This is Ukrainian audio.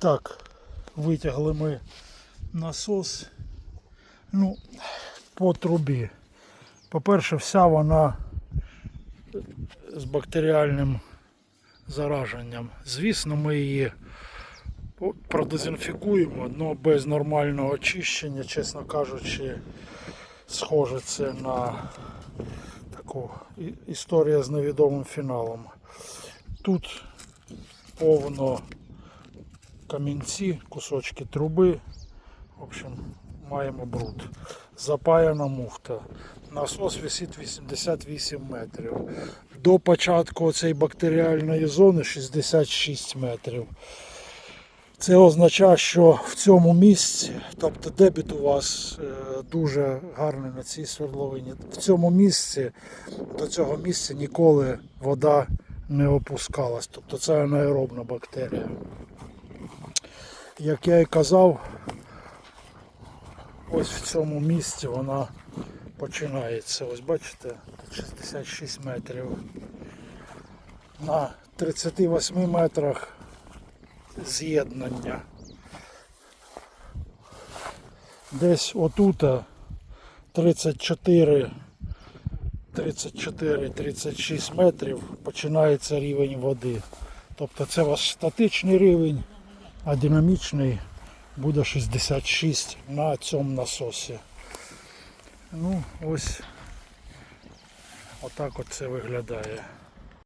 Так, витягли ми насос. Ну, по трубі. По-перше, вся вона з бактеріальним зараженням. Звісно, ми її продезінфікуємо, але без нормального очищення, чесно кажучи, схоже це на таку історію з невідомим фіналом. Тут повно камінці, кусочки труби. В общем, маємо бруд. Запаяна муфта. Насос висить 88 метрів. До початку цієї бактеріальної зони 66 метрів. Це означає, що в цьому місці, тобто дебіт у вас е, дуже гарний на цій свердловині. В цьому місці, до цього місця ніколи вода не опускалась. Тобто це анаеробна бактерія. Як я і казав, ось в цьому місці вона починається. Ось бачите, тут 66 метрів. На 38 метрах з'єднання. Десь отута 34 34-36 метрів починається рівень води. Тобто це ваш статичний рівень, а динамічний буде 66 на цьому насосі. Ну, ось отак от це виглядає.